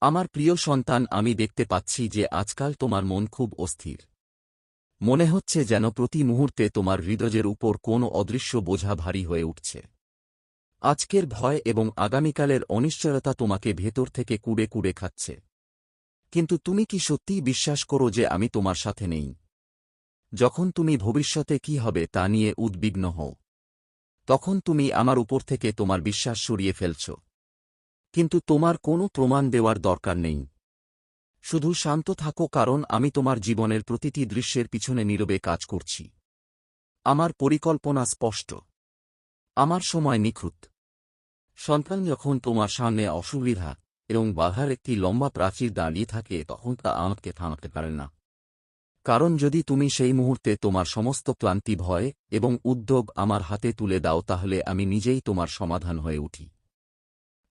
আমার প্রিয় সন্তান, আমি দেখতে পাচ্ছি যে আজকাল তোমার মন খুব অস্থির। মনে হচ্ছে যেন প্রতি মুহূর্তে তোমার হৃদয়ের উপর কোনো অদৃশ্য বোঝা ভারী হয়ে উঠছে। আজকের ভয় এবং আগামীকালের অনিশ্চয়তা তোমাকে ভেতর থেকে কুড়ে কুড়ে খাচ্ছে। কিন্তু তুমি কি সত্যিই বিশ্বাস করো যে আমি তোমার সাথে নেই? যখন তুমি ভবিষ্যতে কি হবে তা নিয়ে উদ্বিগ্ন হও। তখন তুমি আমার উপর থেকে তোমার বিশ্বাস সরিয়ে ফেলছ। কিন্তু তোমার কোনো প্রমাণ দেওয়ার দরকার নেই। শুধু শান্ত থাকো কারণ আমি তোমার জীবনের প্রতিটি দৃশ্যের পিছনে নীরবে কাজ করছি। আমার পরিকল্পনা স্পষ্ট। আমার সময় নিখুঁত। সন্তান যখন তোমার সামনে অসুবিধা এবং বাধার একটি লম্বা প্রাচীর দাঁড়িয়ে থাকে, তখন তা আমাকে থামাতে পারে না। কারণ যদি তুমি সেই মুহূর্তে তোমার সমস্ত ক্লান্তি, ভয় এবং উদ্যোগ আমার হাতে তুলে দাও, তাহলে আমি নিজেই তোমার সমাধান হয়ে উঠি।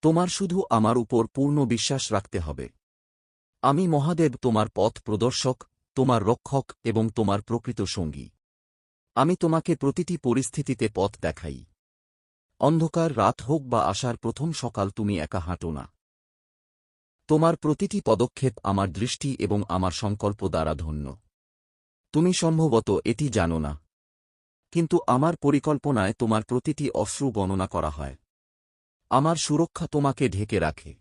তোমার শুধু আমার উপর পূর্ণ বিশ্বাস রাখতে হবে। আমি মহাদেব, তোমার পথ প্রদর্শক, তোমার রক্ষক এবং তোমার প্রকৃত সঙ্গী। আমি তোমাকে প্রতিটি পরিস্থিতিতে পথ দেখাই। অন্ধকার রাত হোক বা আসার প্রথম সকাল তুমি একা হাঁটো না। তোমার প্রতিটি পদক্ষেপ আমার দৃষ্টি এবং আমার সংকল্প দ্বারা ধন্য। তুমি সম্ভবত এটি জানো না। কিন্তু আমার পরিকল্পনায় তোমার প্রতিটি অশ্রু গণনা করা হয়। আমার সুরক্ষা তোমাকে ঢেকে রাখে।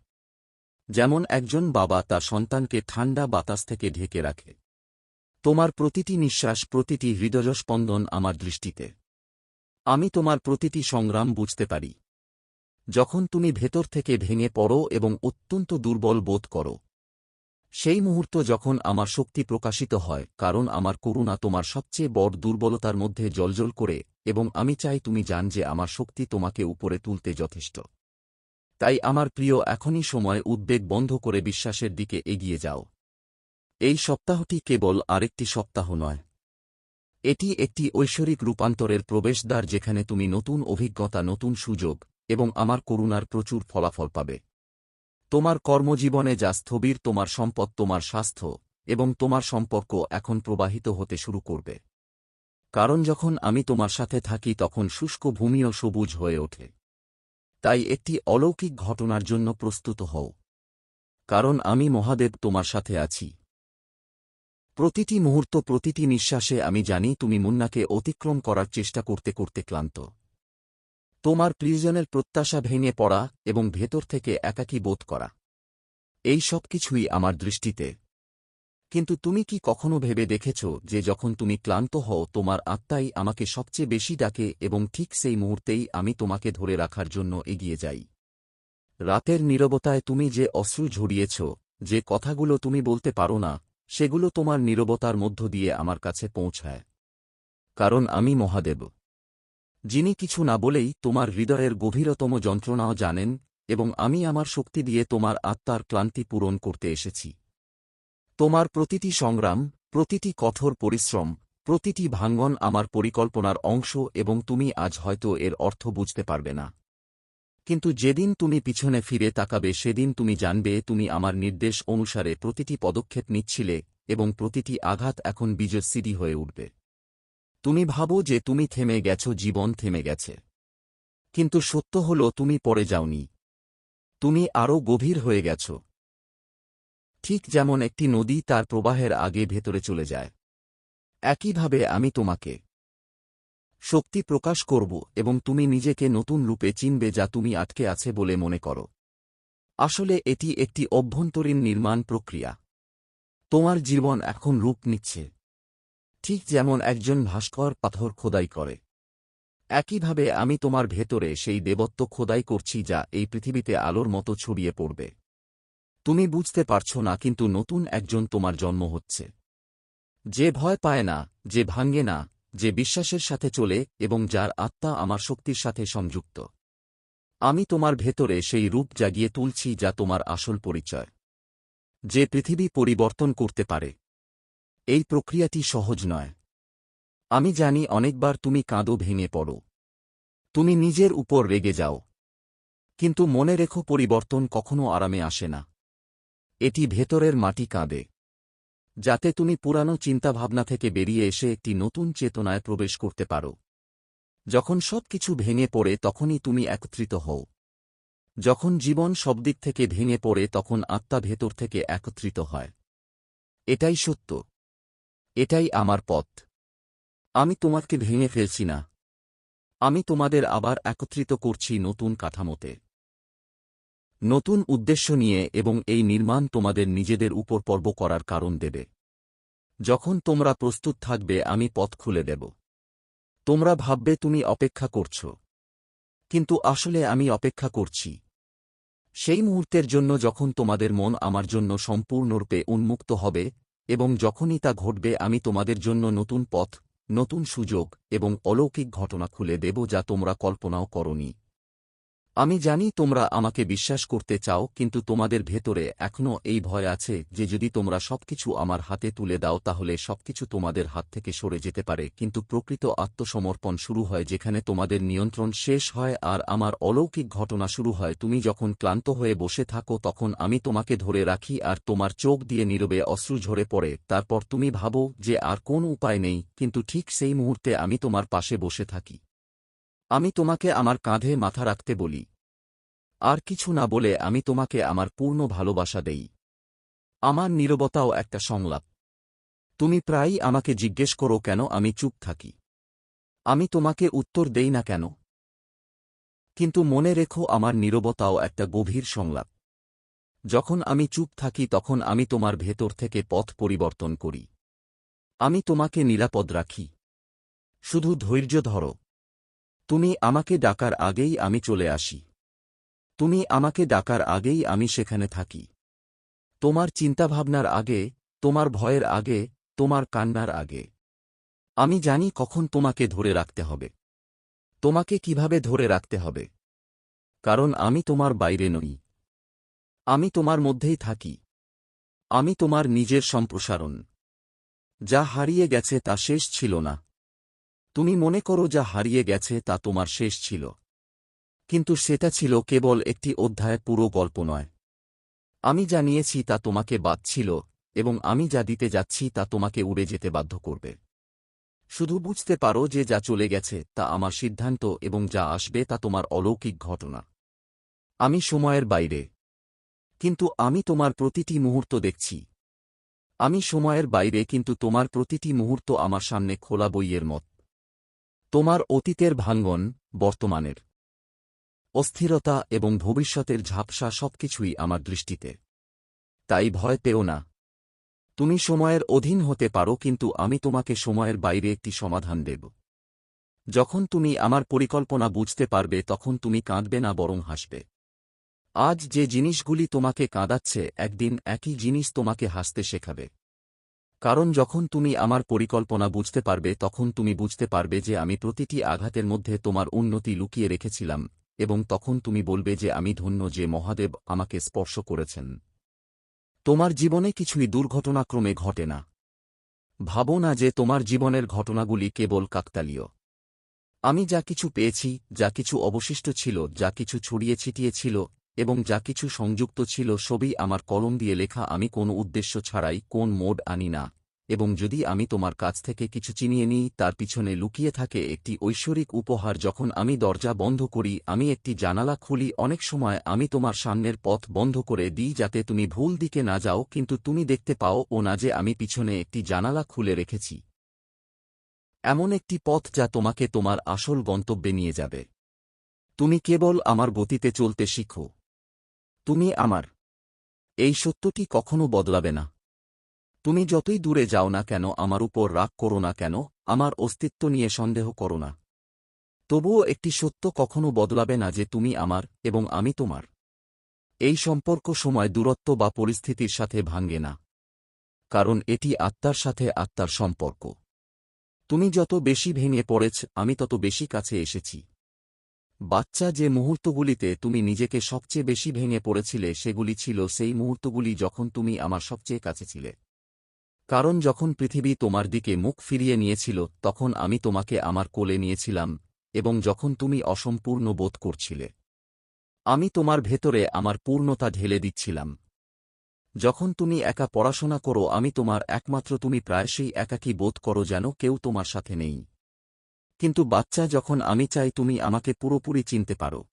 যেমন একজন বাবা তার সন্তানকে ঠান্ডা বাতাস থেকে ঢেকে রাখে। তোমার প্রতিটি নিঃশ্বাস, প্রতিটি হৃদয়স্পন্দন আমার দৃষ্টিতে। আমি তোমার প্রতিটি সংগ্রাম বুঝতে পারি। যখন তুমি ভেতর থেকে ভেঙে পড়ো এবং অত্যন্ত দুর্বল বোধ করো সেই মুহূর্ত যখন আমার শক্তি প্রকাশিত হয়, কারণ আমার করুণা তোমার সবচেয়ে বড় দুর্বলতার মধ্যে জলজল করে, এবং আমি চাই তুমি জান যে আমার শক্তি তোমাকে উপরে তুলতে যথেষ্ট। তাই আমার প্রিয়, এখনই সময় উদ্বেগ বন্ধ করে বিশ্বাসের দিকে এগিয়ে যাও। এই সপ্তাহটি কেবল আরেকটি সপ্তাহ নয়। এটি একটি ঐশ্বরিক রূপান্তরের প্রবেশদ্বার যেখানে তুমি নতুন অভিজ্ঞতা, নতুন সুযোগ, এবং আমার করুণার প্রচুর ফলাফল পাবে। তোমার কর্মজীবনে যা স্থবির, তোমার সম্পদ, তোমার স্বাস্থ্য এবং তোমার সম্পর্ক এখন প্রবাহিত হতে শুরু করবে। কারণ যখন আমি তোমার সাথে থাকি, তখন শুষ্ক ভূমিও সবুজ হয়ে ওঠে। তাই একটি অলৌকিক ঘটনার জন্য প্রস্তুত হও। কারণ আমি মহাদেব তোমার সাথে আছি। প্রতিটি মুহূর্ত, প্রতিটি নিঃশ্বাসে আমি জানি তুমি মুন্নাকে অতিক্রম করার চেষ্টা করতে করতে ক্লান্ত। তোমার প্রিয়জনের প্রত্যাশা ভেঙে পড়া এবং ভেতর থেকে একাকী বোধ করা। এই সব কিছুই আমার দৃষ্টিতে। কিন্তু তুমি কি কখনো ভেবে দেখেছ যে যখন তুমি ক্লান্ত হও, তোমার আত্মাই আমাকে সবচেয়ে বেশি ডাকে এবং ঠিক সেই মুহূর্তেই আমি তোমাকে ধরে রাখার জন্য এগিয়ে যাই? রাতের নীরবতায় তুমি যে অশ্রু ঝরিয়েছ, যে কথাগুলো তুমি বলতে পারো না, সেগুলো তোমার নীরবতার মধ্য দিয়ে আমার কাছে পৌঁছায়। কারণ আমি মহাদেব। যিনি কিছু না বলেই তোমার হৃদয়ের গভীরতম যন্ত্রণাও জানেন এবং আমি আমার শক্তি দিয়ে তোমার আত্মার ক্লান্তি পূরণ করতে এসেছি। তোমার প্রতিটি সংগ্রাম, প্রতিটি কঠোর পরিশ্রম, প্রতিটি ভাঙ্গন আমার পরিকল্পনার অংশ এবং তুমি আজ হয়তো এর অর্থ বুঝতে পারবে না। কিন্তু যেদিন তুমি পিছনে ফিরে তাকাবে, সেদিন তুমি জানবে তুমি আমার নির্দেশ অনুসারে প্রতিটি পদক্ষেপ নিচ্ছিলে এবং প্রতিটি আঘাত এখন বীজের সিডি হয়ে উঠবে। তুমি ভাবো যে তুমি থেমে গেছ, জীবন থেমে গেছে। কিন্তু সত্য হল, তুমি পড়ে যাওনি। তুমি আরও গভীর হয়ে গেছ। ঠিক যেমন একটি নদী তার প্রবাহের আগে ভেতরে চলে যায়। একইভাবে আমি তোমাকে শক্তি প্রকাশ করব এবং তুমি নিজেকে নতুন রূপে চিনবে যা তুমি আটকে আছে বলে মনে করো। আসলে এটি একটি অভ্যন্তরীণ নির্মাণ প্রক্রিয়া। তোমার জীবন এখন রূপ নিচ্ছে। ঠিক যেমন একজন ভাস্কর পাথর খোদাই করে। একইভাবে আমি তোমার ভেতরে সেই দেবত্ব খোদাই করছি যা এই পৃথিবীতে আলোর মতো ছড়িয়ে পড়বে। তুমি বুঝতে পারছ না কিন্তু নতুন একজন তোমার জন্ম হচ্ছে। যে ভয় পায় না, যে ভাঙ্গে না, যে বিশ্বাসের সাথে চলে এবং যার আত্মা আমার শক্তির সাথে সংযুক্ত। আমি তোমার ভেতরে সেই রূপ জাগিয়ে তুলছি যা তোমার আসল পরিচয়। যে পৃথিবী পরিবর্তন করতে পারে। এই প্রক্রিয়াটি সহজ নয়। আমি জানি অনেকবার তুমি কাঁদো ভেঙে পড়ো। তুমি নিজের উপর রেগে যাও। কিন্তু মনে রেখো পরিবর্তন কখনো আরামে আসে না। এটি ভেতরের মাটি কাঁদে। যাতে তুমি পুরানো চিন্তাভাবনা থেকে বেরিয়ে এসে একটি নতুন চেতনায় প্রবেশ করতে পারো। যখন সব কিছু ভেঙে পড়ে তখনই তুমি একত্রিত হও। যখন জীবন সব দিক থেকে ভেঙে পড়ে তখন আত্মা ভেতর থেকে একত্রিত হয়। এটাই সত্য। এটাই আমার পথ। আমি তোমাকে ভেঙে ফেলছি না। আমি তোমাদের আবার একত্রিত করছি নতুন কাঠামোতে। নতুন উদ্দেশ্য নিয়ে এবং এই নির্মাণ তোমাদের নিজেদের উপর পর্ব করার কারণ দেবে। যখন তোমরা প্রস্তুত থাকবে, আমি পথ খুলে দেব। তোমরা ভাববে, তুমি অপেক্ষা করছ। কিন্তু আসলে আমি অপেক্ষা করছি। সেই মুহূর্তের জন্য যখন তোমাদের মন আমার জন্য সম্পূর্ণরূপে উন্মুক্ত হবে এবং যখনই তা ঘটবে আমি তোমাদের জন্য নতুন পথ, নতুন সুযোগ এবং অলৌকিক ঘটনা খুলে দেব যা তোমরা কল্পনাও করনি। আমি জানি তোমরা আমাকে বিশ্বাস করতে চাও, কিন্তু তোমাদের ভেতরে এখনও এই ভয় আছে যে যদি তোমরা সবকিছু আমার হাতে তুলে দাও, তাহলে সবকিছু তোমাদের হাত থেকে সরে যেতে পারে। কিন্তু প্রকৃত আত্মসমর্পণ শুরু হয় যেখানে তোমাদের নিয়ন্ত্রণ শেষ হয় আর আমার অলৌকিক ঘটনা শুরু হয়। তুমি যখন ক্লান্ত হয়ে বসে থাকো, তখন আমি তোমাকে ধরে রাখি আর তোমার চোখ দিয়ে নীরবে অশ্রু ঝরে পড়ে। তারপর তুমি ভাবো যে আর কোন উপায় নেই, কিন্তু ঠিক সেই মুহূর্তে আমি তোমার পাশে বসে থাকি। আমি তোমাকে আমার কাঁধে মাথা রাখতে বলি। আর কিছু না বলে আমি তোমাকে আমার পূর্ণ ভালোবাসা দেই। আমার নীরবতাও একটা সংলাপ। তুমি প্রায়ই আমাকে জিজ্ঞেস করো কেন আমি চুপ থাকি। আমি তোমাকে উত্তর দেই না কেন। কিন্তু মনে রেখো আমার নীরবতাও একটা গভীর সংলাপ। যখন আমি চুপ থাকি তখন আমি তোমার ভেতর থেকে পথ পরিবর্তন করি। আমি তোমাকে নিরাপদ রাখি। শুধু ধৈর্য ধরো। তুমি আমাকে ডাকার আগেই আমি চলে আসি। তুমি আমাকে ডাকার আগেই আমি সেখানে থাকি। তোমার চিন্তাভাবনার আগে, তোমার ভয়ের আগে, তোমার কান্নার আগে। আমি জানি কখন তোমাকে ধরে রাখতে হবে। তোমাকে কীভাবে ধরে রাখতে হবে। কারণ আমি তোমার বাইরে নই। আমি তোমার মধ্যেই থাকি। আমি তোমার নিজের সম্প্রসারণ। যা হারিয়ে গেছে তা শেষ ছিল না। তুমি মনে করো যা হারিয়ে গেছে তা তোমার শেষ ছিল। কিন্তু সেটা ছিল কেবল একটি অধ্যায় পুরো গল্প নয়। আমি যা নিয়েছি তা তোমাকে বাদছিল এবং আমি যা দিতে যাচ্ছি তা তোমাকে উড়ে যেতে বাধ্য করবে। শুধু বুঝতে পারো যে যা চলে গেছে তা আমার সিদ্ধান্ত এবং যা আসবে তা তোমার অলৌকিক ঘটনা। আমি সময়ের বাইরে। কিন্তু আমি তোমার প্রতিটি মুহূর্ত দেখছি। আমি সময়ের বাইরে, কিন্তু তোমার প্রতিটি মুহূর্ত আমার সামনে খোলা বইয়ের মত। তোমার অতীতের ভাঙ্গন বর্তমানের। অস্থিরতা এবং ভবিষ্যতের ঝাপসা সবকিছুই আমার দৃষ্টিতে। তাই ভয় পেও না। তুমি সময়ের অধীন হতে পারো কিন্তু আমি তোমাকে সময়ের বাইরে একটি সমাধান দেব। যখন তুমি আমার পরিকল্পনা বুঝতে পারবে তখন তুমি কাঁদবে না বরং হাসবে। আজ যে জিনিসগুলি তোমাকে কাঁদাচ্ছে একদিন একই জিনিস তোমাকে হাসতে শেখাবে। কারণ যখন তুমি আমার পরিকল্পনা বুঝতে পারবে, তখন তুমি বুঝতে পারবে যে আমি প্রতিটি আঘাতের মধ্যে তোমার উন্নতি লুকিয়ে রেখেছিলাম, এবং তখন তুমি বলবে যে আমি ধন্য যে মহাদেব আমাকে স্পর্শ করেছেন। তোমার জীবনে কিছুই দুর্ঘটনাক্রমে ঘটে না। ভাবো না যে তোমার জীবনের ঘটনাগুলি কেবল কাকতালীয়। আমি যা কিছু পেয়েছি, যা কিছু অবশিষ্ট ছিল, যা কিছু ছড়িয়ে ছিটিয়ে ছিল এবং যা কিছু সংযুক্ত ছিল সবই আমার কলম দিয়ে লেখা আমি কোনো উদ্দেশ্য ছাড়াই কোন মোড আনি না। এবং যদি আমি তোমার কাছ থেকে কিছু চিনিয়ে নিই, তার পিছনে লুকিয়ে থাকে একটি ঐশ্বরিক উপহার যখন আমি দরজা বন্ধ করি, আমি একটি জানালা খুলি, অনেক সময় আমি তোমার সামনের পথ বন্ধ করে দিই যাতে তুমি ভুল দিকে না যাও, কিন্তু তুমি দেখতে পাও ও না যে আমি পিছনে একটি জানালা খুলে রেখেছি। এমন একটি পথ যা তোমাকে তোমার আসল গন্তব্যে নিয়ে যাবে। তুমি কেবল আমার গতিতে চলতে শিখো। তুমি আমার। এই সত্যটি কখনো বদলাবে না। তুমি যতই দূরে যাও না কেন, আমার উপর রাগ করো না কেন, আমার অস্তিত্ব নিয়ে সন্দেহ করো না। তবুও একটি সত্য কখনো বদলাবে না যে তুমি আমার এবং আমি তোমার। এই সম্পর্ক সময় দূরত্ব বা পরিস্থিতির সাথে ভাঙ্গে না। কারণ এটি আত্মার সাথে আত্মার সম্পর্ক। তুমি যত বেশি ভেঙে পড়েছ, আমি তত বেশি কাছে এসেছি। বাচ্চা যে মুহূর্তগুলিতে তুমি নিজেকে সবচেয়ে বেশি ভেঙে পড়েছিলে সেগুলি ছিল সেই মুহূর্তগুলি যখন তুমি আমার সবচেয়ে কাছে ছিলে। কারণ যখন পৃথিবী তোমার দিকে মুখ ফিরিয়ে নিয়েছিল, তখন আমি তোমাকে আমার কোলে নিয়েছিলাম এবং যখন তুমি অসম্পূর্ণ বোধ করছিলে, আমি তোমার ভেতরে আমার পূর্ণতা ঢেলে দিচ্ছিলাম। যখন তুমি একা পড়াশোনা করো, আমি তোমার একমাত্র, তুমি প্রায়শই একাকী বোধ করো যেন কেউ তোমার সাথে নেই। কিন্তু বাচ্চা যখন আমি চাই তুমি আমাকে পুরোপুরি চিনতে পারো।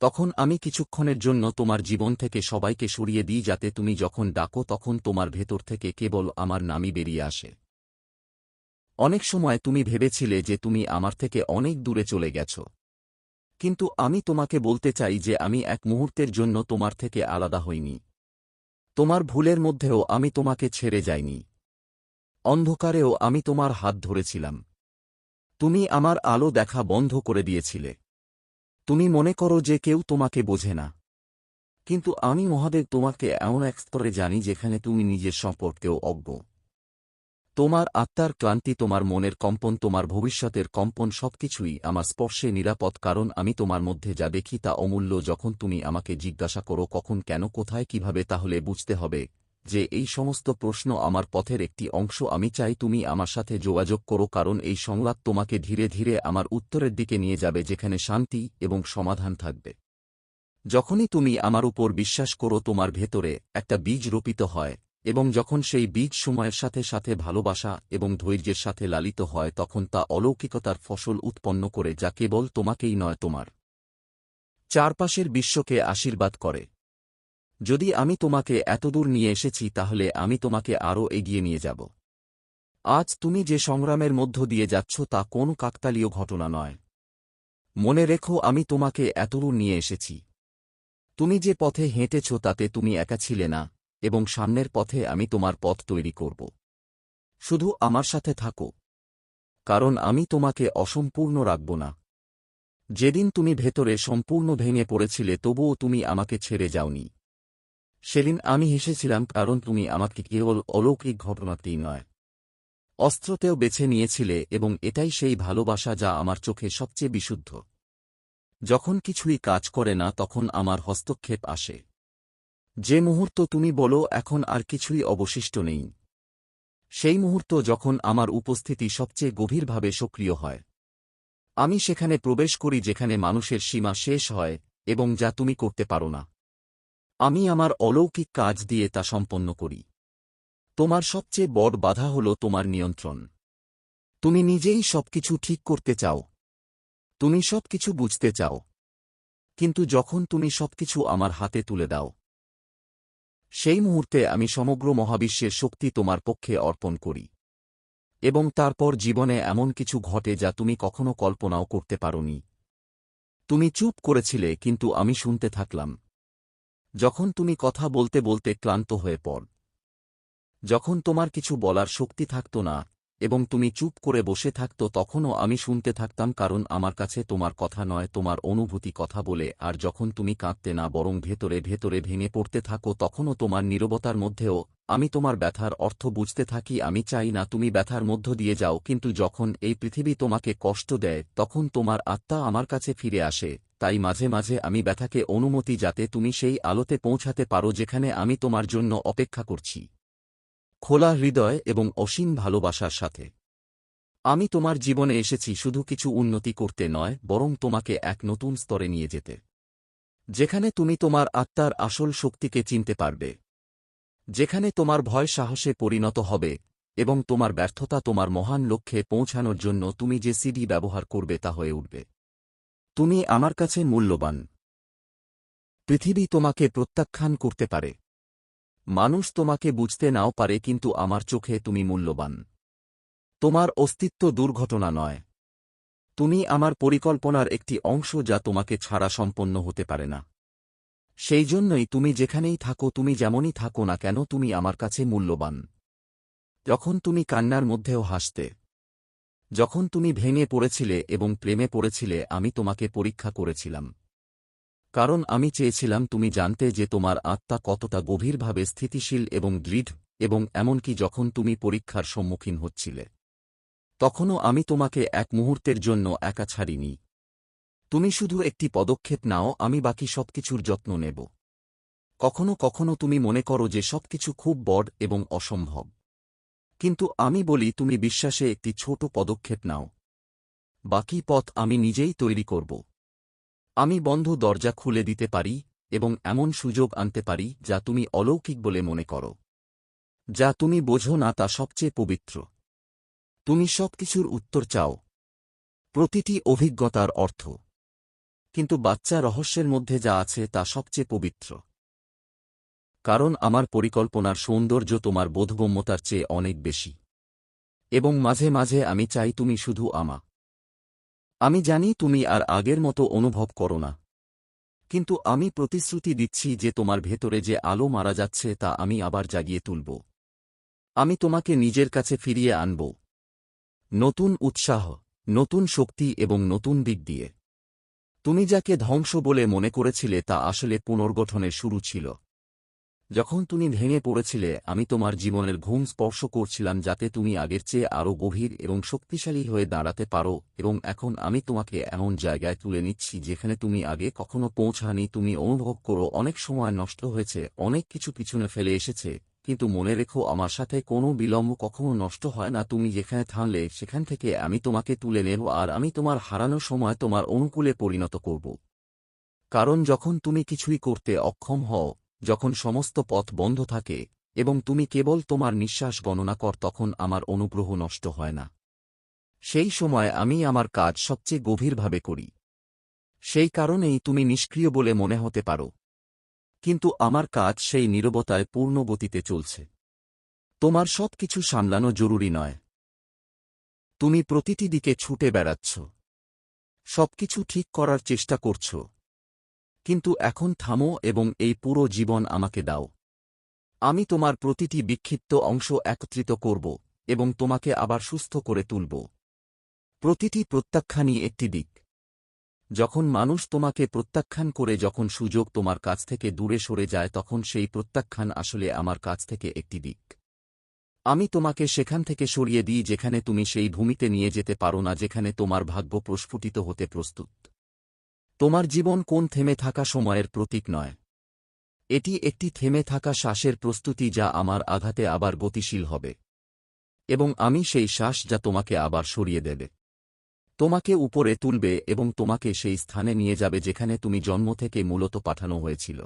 তখন আমি কিছুক্ষণের জন্য তোমার জীবন থেকে সবাইকে সরিয়ে দিই যাতে তুমি যখন ডাকো তখন তোমার ভেতর থেকে কেবল আমার নামই বেরিয়ে আসে। অনেক সময় তুমি ভেবেছিলে যে তুমি আমার থেকে অনেক দূরে চলে গেছ। কিন্তু আমি তোমাকে বলতে চাই যে আমি এক মুহূর্তের জন্য তোমার থেকে আলাদা হইনি। তোমার ভুলের মধ্যেও আমি তোমাকে ছেড়ে যাইনি। অন্ধকারেও আমি তোমার হাত ধরেছিলাম। তুমি আমার আলো দেখা বন্ধ করে দিয়েছিলে। তুমি মনে করো যে কেউ তোমাকে বোঝে না। কিন্তু আমি মহাদেব তোমাকে এমন এক স্তরে জানি যেখানে তুমি নিজের সম্পর্কেও অজ্ঞ। তোমার আত্মার ক্লান্তি, তোমার মনের কম্পন, তোমার ভবিষ্যতের কম্পন সবকিছুই আমার স্পর্শে নিরাপদ, কারণ আমি তোমার মধ্যে যা দেখি তা অমূল্য। যখন তুমি আমাকে জিজ্ঞাসা করো কখন, কেন, কোথায়, কীভাবে, তাহলে বুঝতে হবে যে এই সমস্ত প্রশ্ন আমার পথের একটি অংশ, আমি চাই তুমি আমার সাথে যোগাযোগ করো, কারণ এই সংলাপ তোমাকে ধীরে ধীরে আমার উত্তরের দিকে নিয়ে যাবে, যেখানে শান্তি এবং সমাধান থাকবে। যখনই তুমি আমার উপর বিশ্বাস করো, তোমার ভেতরে একটা বীজ রোপিত হয়, এবং যখন সেই বীজ সময়ের সাথে সাথে ভালোবাসা এবং ধৈর্যের সাথে লালিত হয়, তখন তা অলৌকিকতার ফসল উৎপন্ন করে, যা কেবল তোমাকেই নয়, তোমার চারপাশের বিশ্বকে আশীর্বাদ করে। যদি আমি তোমাকে এতদূর নিয়ে এসেছি, তাহলে আমি তোমাকে আরও এগিয়ে নিয়ে যাব। আজ তুমি যে সংগ্রামের মধ্য দিয়ে যাচ্ছ, তা কোন কাকতালীয় ঘটনা নয়। মনে রেখো, আমি তোমাকে এতদূর নিয়ে এসেছি। তুমি যে পথে হেঁটেছ, তাতে তুমি একা ছিলে না, এবং সামনের পথে আমি তোমার পথ তৈরি করব। শুধু আমার সাথে থাকো, কারণ আমি তোমাকে অসম্পূর্ণ রাখব না। যেদিন তুমি ভেতরে সম্পূর্ণ ভেঙে পড়েছিলে, তবুও তুমি আমাকে ছেড়ে যাওনি। সেদিন আমি হেসেছিলাম, কারণ তুমি আমাকে কেবল অলৌকিক ঘটনাতেই নয়। অস্ত্রতেও বেছে নিয়েছিলে, এবং এটাই সেই ভালোবাসা যা আমার চোখে সবচেয়ে বিশুদ্ধ। যখন কিছুই কাজ করে না, তখন আমার হস্তক্ষেপ আসে। যে মুহূর্ত তুমি বলো, এখন আর কিছুই অবশিষ্ট নেই। সেই মুহূর্ত যখন আমার উপস্থিতি সবচেয়ে গভীরভাবে সক্রিয় হয়। আমি সেখানে প্রবেশ করি, যেখানে মানুষের সীমা শেষ হয়, এবং যা তুমি করতে পারো না। আমি আমার অলৌকিক কাজ দিয়ে তা সম্পন্ন করি। তোমার সবচেয়ে বড় বাধা হল তোমার নিয়ন্ত্রণ। তুমি নিজেই সবকিছু ঠিক করতে চাও। তুমি সবকিছু বুঝতে চাও। কিন্তু যখন তুমি সবকিছু আমার হাতে তুলে দাও, সেই মুহূর্তে আমি সমগ্র মহাবিশ্বের শক্তি তোমার পক্ষে অর্পণ করি। এবং তারপর জীবনে এমন কিছু ঘটে যা তুমি কখনো কল্পনাও করতে পারোনি। তুমি চুপ করেছিলে, কিন্তু আমি শুনতে থাকলাম। যখন তুমি কথা বলতে বলতে ক্লান্ত হয়ে পড়। যখন তোমার কিছু বলার শক্তি থাকত না, এবং তুমি চুপ করে বসে থাকত, তখনও আমি শুনতে থাকতাম, কারণ আমার কাছে তোমার কথা নয়, তোমার অনুভূতি কথা বলে, আর যখন তুমি কাঁদতে না, বরং ভেতরে ভেতরে ভেঙে পড়তে থাকো, তখনও তোমার নীরবতার মধ্যেও, আমি তোমার ব্যথার অর্থ বুঝতে থাকি, আমি চাই না তুমি ব্যথার মধ্য দিয়ে যাও, কিন্তু যখন এই পৃথিবী তোমাকে কষ্ট দেয়, তখন তোমার আত্মা আমার কাছে ফিরে আসে। তাই মাঝে মাঝে আমি ব্যথাকে অনুমতি যাতে তুমি সেই আলোতে পৌঁছাতে পারো যেখানে আমি তোমার জন্য অপেক্ষা করছি। খোলা হৃদয় এবং অসীম ভালোবাসার সাথে। আমি তোমার জীবনে এসেছি শুধু কিছু উন্নতি করতে নয়, বরং তোমাকে এক নতুন স্তরে নিয়ে যেতে। যেখানে তুমি তোমার আত্মার আসল শক্তিকে চিনতে পারবে। যেখানে তোমার ভয় সাহসে পরিণত হবে এবং তোমার ব্যর্থতা তোমার মহান লক্ষ্যে পৌঁছানোর জন্য তুমি যে সিডি ব্যবহার করবে তা হয়ে উঠবে। তুমি আমার কাছে মূল্যবান। পৃথিবী তোমাকে প্রত্যাখ্যান করতে পারে। মানুষ তোমাকে বুঝতে নাও পারে, কিন্তু আমার চোখে তুমি মূল্যবান। তোমার অস্তিত্ব দুর্ঘটনা নয়। তুমি আমার পরিকল্পনার একটি অংশ যা তোমাকে ছাড়া সম্পন্ন হতে পারে না। সেই জন্যই তুমি যেখানেই থাকো, তুমি যেমনই থাকো না কেন, তুমি আমার কাছে মূল্যবান। যখন তুমি কান্নার মধ্যেও হাসতে যখন তুমি ভেঙে পড়েছিলে এবং প্রেমে পড়েছিলে, আমি তোমাকে পরীক্ষা করেছিলাম। কারণ আমি চেয়েছিলাম তুমি জানতে যে তোমার আত্মা কতটা গভীরভাবে স্থিতিশীল এবং দৃঢ়, এবং এমনকি যখন তুমি পরীক্ষার সম্মুখীন হচ্ছিলে। তখনও আমি তোমাকে এক মুহূর্তের জন্য একা ছাড়িনি। তুমি শুধু একটি পদক্ষেপ নাও, আমি বাকি সবকিছুর যত্ন নেব। কখনো কখনো তুমি মনে করো যে সবকিছু খুব বড় এবং অসম্ভব। কিন্তু আমি বলি, তুমি বিশ্বাসে একটি ছোট পদক্ষেপ নাও। বাকি পথ আমি নিজেই তৈরি করব। আমি বন্ধ দরজা খুলে দিতে পারি এবং এমন সুযোগ আনতে পারি যা তুমি অলৌকিক বলে মনে করো। যা তুমি বোঝো না তা সবচেয়ে পবিত্র। তুমি সবকিছুর উত্তর চাও। প্রতিটি অভিজ্ঞতার অর্থ। কিন্তু বাচ্চা রহস্যের মধ্যে যা আছে তা সবচেয়ে পবিত্র। কারণ আমার পরিকল্পনার সৌন্দর্য তোমার বোধগম্যতার চেয়ে অনেক বেশি। এবং মাঝে মাঝে আমি চাই তুমি শুধু আমা। আমি জানি তুমি আর আগের মতো অনুভব করো না। কিন্তু আমি প্রতিশ্রুতি দিচ্ছি যে তোমার ভেতরে যে আলো মারা যাচ্ছে তা আমি আবার জাগিয়ে তুলব। আমি তোমাকে নিজের কাছে ফিরিয়ে আনব। নতুন উৎসাহ, নতুন শক্তি এবং নতুন দিক দিয়ে। তুমি যাকে ধ্বংস বলে মনে করেছিলে তা আসলে পুনর্গঠনের শুরু ছিল। যখন তুমি ভেঙে পড়েছিলে, আমি তোমার জীবনের ঘুম স্পর্শ করছিলাম যাতে তুমি আগের চেয়ে আরও গভীর এবং শক্তিশালী হয়ে দাঁড়াতে পারো, এবং এখন আমি তোমাকে এমন জায়গায় তুলে নিচ্ছি যেখানে তুমি আগে কখনো পৌঁছানি, তুমি অনুভব করো অনেক সময় নষ্ট হয়েছে, অনেক কিছু পিছনে ফেলে এসেছে, কিন্তু মনে রেখো আমার সাথে কোনো বিলম্ব কখনো নষ্ট হয় না, তুমি যেখানে থামলে সেখান থেকে আমি তোমাকে তুলে নেব আর আমি তোমার হারানো সময় তোমার অনুকূলে পরিণত করব। কারণ যখন তুমি কিছুই করতে অক্ষম হও যখন সমস্ত পথ বন্ধ থাকে এবং তুমি কেবল তোমার নিঃশ্বাস গণনা কর তখন আমার অনুগ্রহ নষ্ট হয় না। সেই সময় আমি আমার কাজ সবচেয়ে গভীরভাবে করি। সেই কারণেই তুমি নিষ্ক্রিয় বলে মনে হতে পারো। কিন্তু আমার কাজ সেই নীরবতায় পূর্ণ গতিতে চলছে। তোমার সব কিছু সামলানো জরুরি নয়। তুমি প্রতিটি দিকে ছুটে বেড়াচ্ছ। সবকিছু ঠিক করার চেষ্টা করছ। কিন্তু এখন থামো এবং এই পুরো জীবন আমাকে দাও। আমি তোমার প্রতিটি বিক্ষিপ্ত অংশ একত্রিত করব এবং তোমাকে আবার সুস্থ করে তুলব। প্রতিটি প্রত্যাখ্যানই একটি দিক। যখন মানুষ তোমাকে প্রত্যাখ্যান করে যখন সুযোগ তোমার কাছ থেকে দূরে সরে যায় তখন সেই প্রত্যাখ্যান আসলে আমার কাছ থেকে একটি দিক। আমি তোমাকে সেখান থেকে সরিয়ে দিই যেখানে তুমি সেই ভূমিতে নিয়ে যেতে পারো না যেখানে তোমার ভাগ্য প্রস্ফুটিত হতে প্রস্তুত। তোমার জীবন কোন থেমে থাকা সময়ের প্রতীক নয়। এটি একটি থেমে থাকা শ্বাসের প্রস্তুতি যা আমার আঘাতে আবার গতিশীল হবে। এবং আমি সেই শ্বাস যা তোমাকে আবার সরিয়ে দেবে। তোমাকে উপরে তুলবে এবং তোমাকে সেই স্থানে নিয়ে যাবে যেখানে তুমি জন্ম থেকে মূলত পাঠানো হয়েছিল।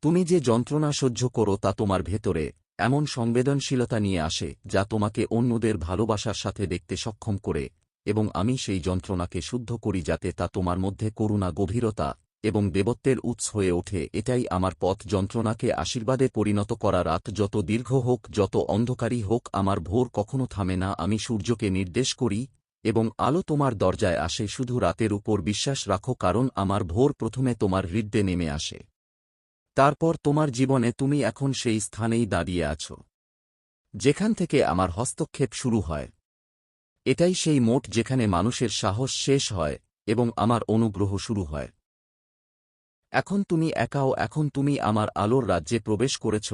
তুমি যে যন্ত্রণা সহ্য করো তা তোমার ভেতরে এমন সংবেদনশীলতা নিয়ে আসে যা তোমাকে অন্যদের ভালোবাসার সাথে দেখতে সক্ষম করে এবং আমি সেই যন্ত্রণাকে শুদ্ধ করি যাতে তা তোমার মধ্যে করুণা, গভীরতা এবং দেবত্বের উৎস হয়ে ওঠে। এটাই আমার পথ। যন্ত্রণাকে আশীর্বাদে পরিণত করা রাত যত দীর্ঘ হোক, যত অন্ধকারী হোক, আমার ভোর কখনো থামে না। আমি সূর্যকে নির্দেশ করি এবং আলো তোমার দরজায় আসে। শুধু রাতের উপর বিশ্বাস রাখো, কারণ আমার ভোর প্রথমে তোমার হৃদ্যে নেমে আসে। তারপর তোমার জীবনে তুমি এখন সেই স্থানেই দাঁড়িয়ে আছো, যেখান থেকে আমার হস্তক্ষেপ শুরু হয়। এটাই সেই মোট যেখানে মানুষের সাহস শেষ হয় এবং আমার অনুগ্রহ শুরু হয়। এখন তুমি একাও, এখন তুমি আমার আলোর রাজ্যে প্রবেশ করেছ।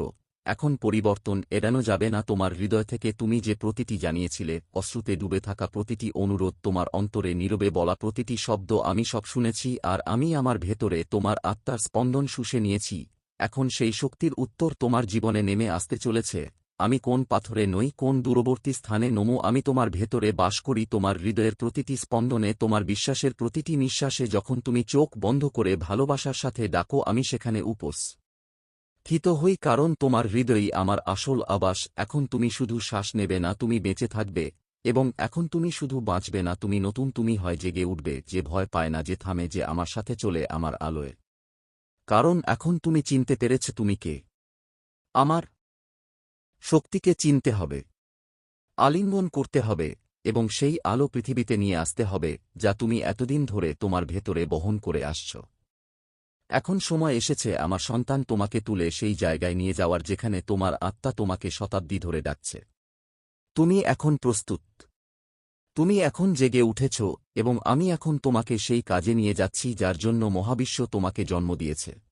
এখন পরিবর্তন এড়ানো যাবে না তোমার হৃদয় থেকে। তুমি যে প্রতিটি জানিয়েছিলে, অশ্রুতে ডুবে থাকা প্রতিটি অনুরোধ তোমার অন্তরে নীরবে বলা প্রতিটি শব্দ আমি সব শুনেছি আর আমি আমার ভেতরে তোমার আত্মার স্পন্দন শুষে নিয়েছি। এখন সেই শক্তির উত্তর তোমার জীবনে নেমে আসতে চলেছে। আমি কোন পাথরে নই, কোন দূরবর্তী স্থানে নমো, আমি তোমার ভেতরে বাস করি, তোমার হৃদয়ের প্রতিটি স্পন্দনে, তোমার বিশ্বাসের প্রতিটি নিঃশ্বাসে যখন তুমি চোখ বন্ধ করে ভালোবাসার সাথে ডাকো, আমি সেখানে উপস। থিত হই, কারণ তোমার হৃদয়ই আমার আসল আবাস, এখন তুমি শুধু শ্বাস নেবে না, তুমি বেঁচে থাকবে, এবং এখন তুমি শুধু বাঁচবে না, তুমি নতুন, তুমি হয় জেগে উঠবে, যে ভয় পায় না, যে থামে, যে আমার সাথে চলে, আমার আলোয়। কারণ এখন তুমি চিনতে পেরেছ তুমি কে। আমার শক্তিকে চিনতে হবে। আলিঙ্গন করতে হবে এবং সেই আলো পৃথিবীতে নিয়ে আসতে হবে, যা তুমি এতদিন ধরে তোমার ভেতরে বহন করে আসছ। এখন সময় এসেছে আমার সন্তান তোমাকে তুলে সেই জায়গায় নিয়ে যাওয়ার যেখানে তোমার আত্মা তোমাকে শতাব্দী ধরে ডাকছে। তুমি এখন প্রস্তুত। তুমি এখন জেগে উঠেছ এবং আমি এখন তোমাকে সেই কাজে নিয়ে যাচ্ছি যার জন্য মহাবিশ্ব তোমাকে জন্ম দিয়েছে।